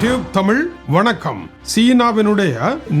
Tube Tamil வணக்கம். சீனாவினுடைய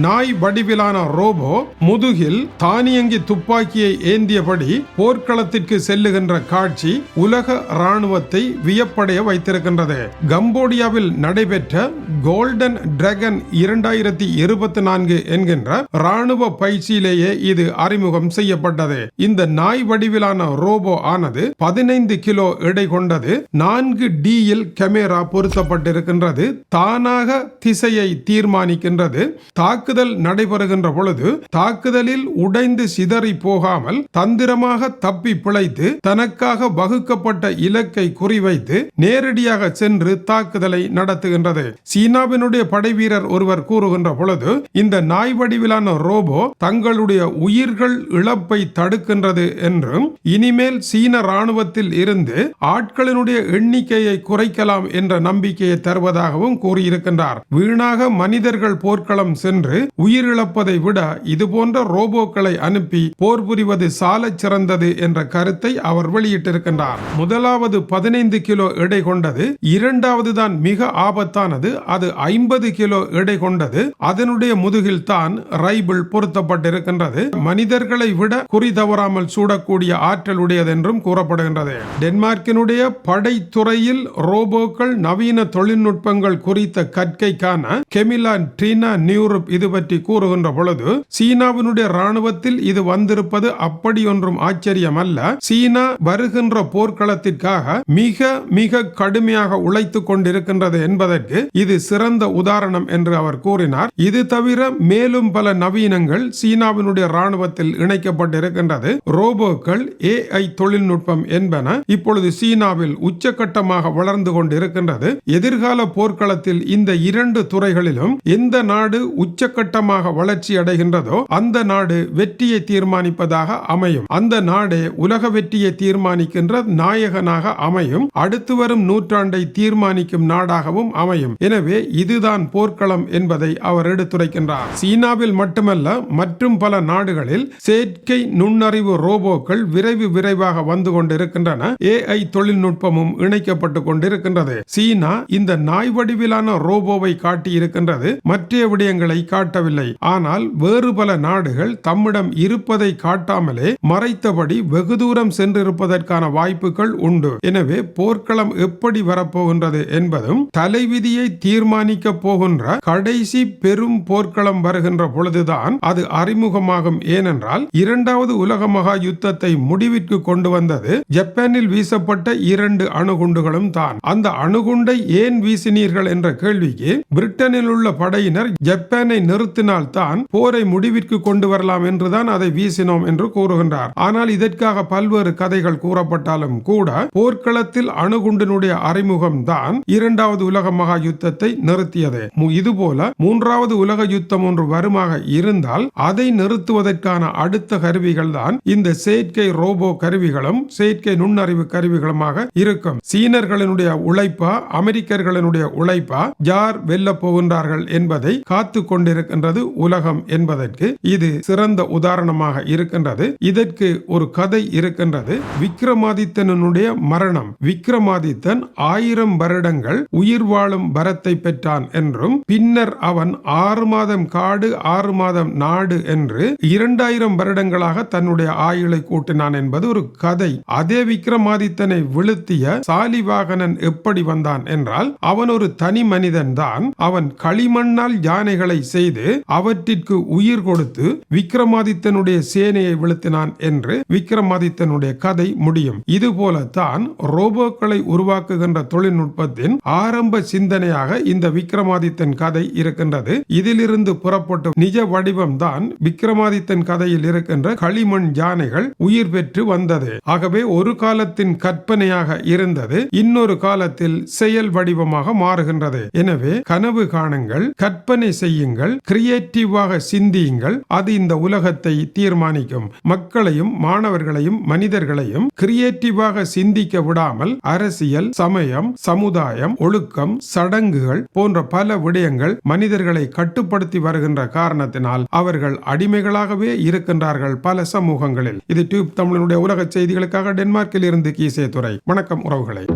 நாய் வடிவிலான ரோபோ முதுகில் தானியங்கி துப்பாக்கியை ஏந்தியபடி போர்க்களத்திற்கு செல்லுகின்ற காட்சி உலக ராணுவத்தை வியப்படைய வைத்திருக்கின்றது. கம்போடியாவில் நடைபெற்ற கோல்டன் டிராகன் இரண்டாயிரத்தி இருபத்தி நான்கு என்கின்ற ராணுவ பயிற்சியிலேயே இது அறிமுகம் செய்யப்பட்டது. இந்த நாய் வடிவிலான ரோபோ ஆனது பதினைந்து கிலோ எடை கொண்டது நான்கு டியில் கேமரா பொருத்தப்பட்டிருக்கின்றது. தானாக திசையை தீர்மானிக்கின்றது. தாக்குதல் நடைபெறுகின்ற பொழுது தாக்குதலில் உடைந்து சிதறி போகாமல் தந்திரமாக தப்பி பிழைத்து தனக்காக வகுக்கப்பட்ட இலக்கை குறிவைத்து நேரடியாக சென்று தாக்குதலை நடத்துகின்றது. சீனாவினுடைய படைவீரர் ஒருவர் கூறுகின்ற பொழுது இந்த நாய் வடிவிலான ரோபோ தங்களுடைய உயிர்கள் இழப்பை தடுக்கின்றது என்றும் இனிமேல் சீன ராணுவத்தில் இருந்து ஆட்களினுடைய எண்ணிக்கையை குறைக்கலாம் என்ற நம்பிக்கையை தருவதாகவும் கூறியிருக்கின்றார். வீணாக மனிதர்கள் போர்க்களம் சென்று உயிரிழப்பதை விட இதுபோன்ற ரோபோக்களை அனுப்பி போர் புரிவது சால சிறந்தது என்ற கருத்தை அவர் வெளியிட்டிருக்கின்றார். முதலாவது பதினைந்து கிலோ எடை கொண்டது இரண்டாவது தான் மிக ஆபத்தானது அது ஐம்பது கிலோ எடை கொண்டது அதனுடைய முதுகில் தான் ரைபிள் பொருத்தப்பட்டிருக்கின்றது. மனிதர்களை விட குறி தவறாமல் சூடக்கூடிய ஆற்றல் உடையது என்றும் கூறப்படுகின்றது. டென்மார்க்கினுடைய படைத்துறையில் ரோபோக்கள் நவீன தொழில்நுட்பங்கள் குறி அளித்த கற்கைக்கான கெமிலான் ட்ரீனா நியூரப் இது பற்றி கூறுகின்ற பொழுது சீனாவினுடைய ராணுவத்தில் இது வந்திருப்பது அப்படி ஒன்றும் ஆச்சரியம் அல்ல சீனா வருகின்ற போர்க்களத்திற்காக மிக மிக கடுமையாக உழைத்துக் கொண்டிருக்கின்றது என்பதற்கு இது சிறந்த உதாரணம் என்று அவர் கூறினார். இது தவிர மேலும் பல நவீனங்கள் சீனாவினுடைய ராணுவத்தில் இணைக்கப்பட்டிருக்கின்றது. ரோபோக்கள் ஏஐ தொழில்நுட்பம் என்பன இப்பொழுது சீனாவில் உச்சகட்டமாக வளர்ந்து கொண்டிருக்கின்றது. எதிர்கால போர்க்களத்தில் இந்த இரண்டு துறைகளிலும் எந்த நாடு உச்சகட்டமாக வளர்ச்சி அடைகின்றதோ அந்த நாடு வெற்றியை தீர்மானிப்பதாக அமையும். அந்த நாடே உலக வெற்றியை தீர்மானிக்கின்ற நாயகனாக அமையும். அடுத்து வரும் நூற்றாண்டை தீர்மானிக்கும் நாடாகவும் அமையும். எனவே இதுதான் போர்க்களம் என்பதை அவர் எடுத்துரைக்கின்றார். சீனாவில் மட்டுமல்ல மற்றும் பல நாடுகளில் செயற்கை நுண்ணறிவு ரோபோக்கள் விரைவு விரைவாக வந்து கொண்டிருக்கின்றன. ஏஐ தொழில்நுட்பமும் இணைக்கப்பட்டு கொண்டிருக்கின்றது. சீனா இந்த நாய் வடிவிலான ரோபோவை காட்டி இருக்கின்றது மற்ற விடயங்களை காட்டவில்லை. ஆனால் வேறு பல நாடுகள் தம்மிடம் இருப்பதை காட்டாமலே மறைத்தபடி வெகு தூரம் சென்றிருப்பதற்கான வாய்ப்புகள் உண்டு. எனவே போர்க்களம் எப்படி வரப்போகின்றது என்பதும் தலைவிதியை தீர்மானிக்க போகின்ற கடைசி பெரும் போர்க்களம் வருகின்ற பொழுதுதான் அது அறிமுகமாகும். ஏனென்றால் இரண்டாவது உலக மகா யுத்தத்தை முடிவிற்கு கொண்டு வந்தது ஜப்பானில் வீசப்பட்ட இரண்டு அணுகுண்டுகளும் தான். அந்த அணுகுண்டை ஏன் வீசினீர்கள் என்ற கேள்விக்கு பிரிட்டனில் உள்ள படையினர் ஜப்பானை நிறுத்தினால்தான் போரை முடிவிற்கு கொண்டு வரலாம் என்றுதான் அதை வீசினோம் என்று கூறுகின்றார். ஆனால் இதற்காக பல்வேறு கதைகள் கூறப்பட்டாலும் கூட போர்க்களத்தில் அணுகுண்டினுடைய அறிமுகம் தான் இரண்டாவது உலக மகா யுத்தத்தை நிறுத்தியது. மு- இதுபோல மூன்றாவது உலக யுத்தம் ஒன்று வருமாக இருந்தால் அதை நிறுத்துவதற்கான அடுத்த கருவிகள் தான் இந்த செயற்கை ரோபோ கருவிகளும் செயற்கை நுண்ணறிவு கருவிகளுமாக இருக்கும். சீனர்களினுடைய உழைப்பா அமெரிக்கர்களினுடைய உழைப்பா யார் வெல்ல போகின்றார்கள் என்பதை காத்து கொண்டிருக்கின்றது உலகம் என்பதற்கு இது சிறந்த உதாரணமாக இருக்கின்றது. இதற்கு ஒரு கதை இருக்கின்றது. விக்ரமாதித்தனுடைய மரணம். விக்ரமாதித்தன் ஆயிரம் வருடங்கள் உயிர் வாழும் வரத்தை பெற்றான் என்றும் பின்னர் அவன் ஆறு மாதம் காடு ஆறு மாதம் நாடு என்று இரண்டாயிரம் வருடங்களாக தன்னுடைய ஆயுளை கூட்டினான் என்பது ஒரு கதை. அதே விக்ரமாதித்தனை விழுத்திய சாலிவாகனன் எப்படி வந்தான் என்றால் அவன் ஒரு தனிம மனிதன் தான் அவன் களிமண்ணால் யானைகளை செய்து அவற்றிற்கு உயிர் கொடுத்து விக்ரமாதித்தனுடைய சேனையை வீழ்த்தினான் என்று விக்ரமாதித்தனுடைய கதை முடியும். இது போலத்தான் ரோபோக்களை உருவாக்குகின்ற தொழில்நுட்பத்தின் ஆரம்ப சிந்தனையாக இந்த விக்ரமாதித்தன் கதை இருக்கின்றது. இதிலிருந்து புறப்பட்ட நிஜ வடிவம்தான் விக்ரமாதித்தன் கதையில் இருக்கின்ற களிமண் யானைகள் உயிர் பெற்று வந்தது. ஆகவே ஒரு காலத்தின் கற்பனையாக இருந்தது இன்னொரு காலத்தில் செயல் வடிவமாக மாறுகின்றது. எனவே கனவு காணுங்கள் கற்பனை செய்யுங்கள் கிரியேட்டிவாக சிந்தியுங்கள் அது இந்த உலகத்தை தீர்மானிக்கும். மக்களையும் மாணவர்களையும் மனிதர்களையும் கிரியேட்டிவாக சிந்திக்க விடாமல் அரசியல் சமயம் சமுதாயம் ஒழுக்கம் சடங்குகள் போன்ற பல விடயங்கள் மனிதர்களை கட்டுப்படுத்தி வருகின்ற காரணத்தினால் அவர்கள் அடிமைகளாகவே இருக்கின்றார்கள் பல சமூகங்களில். இது டியூப் தமிழனுடைய உலக செய்திகளுக்காக டென்மார்க்கில் இருந்து கீசே துறை வணக்கம் உறவுகளை.